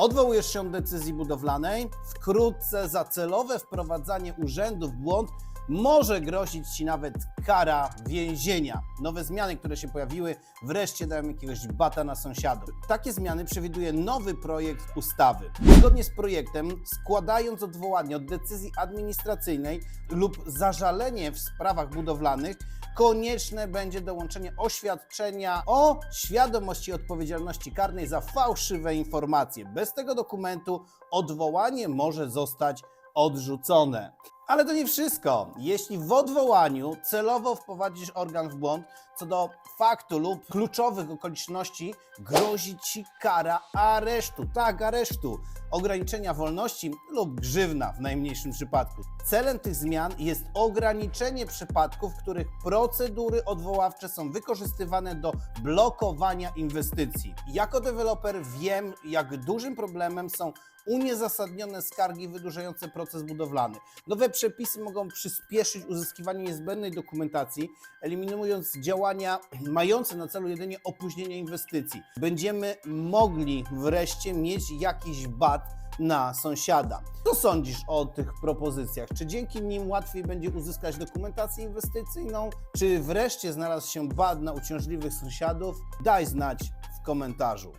Odwołujesz się od decyzji budowlanej, wkrótce za celowe wprowadzanie urzędu w błąd może grozić Ci nawet kara więzienia. Nowe zmiany, które się pojawiły, wreszcie dają jakiegoś bata na sąsiadów. Takie zmiany przewiduje nowy projekt ustawy. Zgodnie z projektem, składając odwołanie od decyzji administracyjnej lub zażalenie w sprawach budowlanych, konieczne będzie dołączenie oświadczenia o świadomości odpowiedzialności karnej za fałszywe informacje. Bez tego dokumentu odwołanie może zostać odrzucone. Ale to nie wszystko. Jeśli w odwołaniu celowo wprowadzisz organ w błąd co do faktu lub kluczowych okoliczności, grozi ci kara aresztu. Tak, aresztu, ograniczenia wolności lub grzywna w najmniejszym przypadku. Celem tych zmian jest ograniczenie przypadków, w których procedury odwoławcze są wykorzystywane do blokowania inwestycji. Jako deweloper wiem, jak dużym problemem są uniezasadnione skargi wydłużające proces budowlany. Nowe przepisy mogą przyspieszyć uzyskiwanie niezbędnej dokumentacji, eliminując działania mające na celu jedynie opóźnienie inwestycji. Będziemy mogli wreszcie mieć jakiś bat na sąsiada. Co sądzisz o tych propozycjach? Czy dzięki nim łatwiej będzie uzyskać dokumentację inwestycyjną? Czy wreszcie znalazł się bat na uciążliwych sąsiadów? Daj znać w komentarzu.